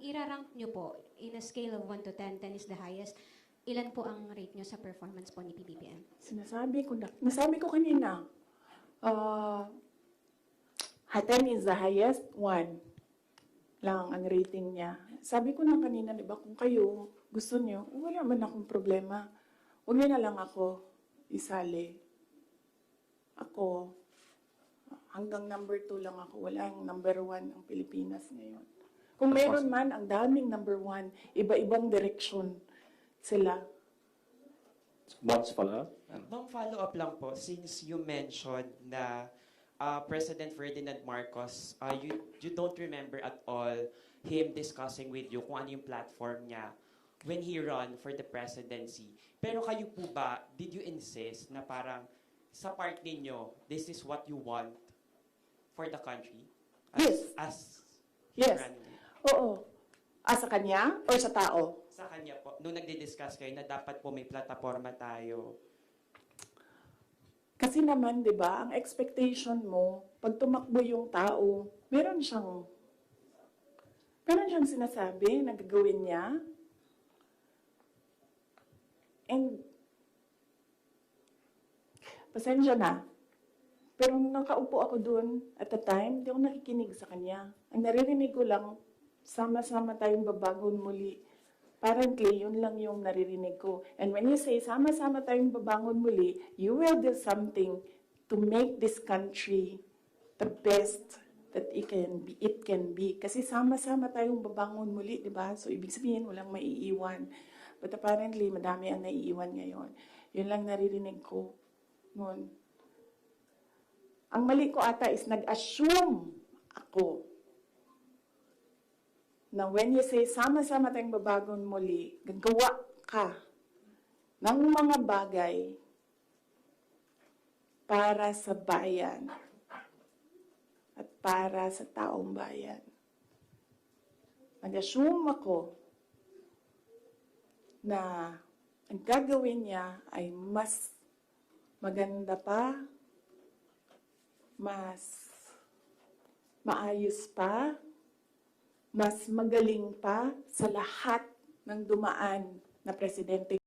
irarank nyo po, in a scale of 1 to 10, 10 is the highest, ilan po ang rate nyo sa performance po ni PBBM? Sinasabi ko na, nasabi ko kanina, uh, 10 is the highest, 1 lang ang rating niya. Sabi ko na kanina, di ba, kung kayo gusto niyo, wala man akong problema. Huwag niyo na lang ako isali. Ako, hanggang number 2 lang ako. Walang number 1 ang Pilipinas ngayon. Kung meron man, ang daming number 1, iba-ibang direksyon sila. Once follow up. Ma'am, follow up lang po, since you mentioned na uh, President Ferdinand Marcos, uh, you, you don't remember at all him discussing with you kung ano yung platform niya when he run for the presidency. Pero kayo po ba, did you insist na parang sa part ninyo, this is what you want for the country? As, Yes. As Yes. running? Oo. Ah, sa kanya or sa tao? Sa kanya po, nung nagdi-discuss kayo na dapat po may plataforma tayo. Kasi naman, di ba, ang expectation mo, pag tumakbo yung tao, meron siyang, meron siyang sinasabi na gagawin niya. And, pasensya na. Pero nung nakaupo ako doon at the time, hindi ako nakikinig sa kanya. Ang naririnig ko lang, sama-sama tayong babangon muli. Apparently, yun lang yung naririnig ko. And when you say, sama-sama tayong babangon muli, you will do something to make this country the best that it can be. It can be. Kasi sama-sama tayong babangon muli, di ba? So, ibig sabihin, walang maiiwan. But apparently, madami ang naiiwan ngayon. Yun lang naririnig ko noon. Ang mali ko ata is nag-assume ako na when you say sama-sama tayong babagon muli, gagawa ka ng mga bagay para sa bayan at para sa taong bayan. Nag-assume ako na ang gagawin niya ay mas maganda pa, mas maayos pa, mas magaling pa sa lahat ng dumaan na presidente.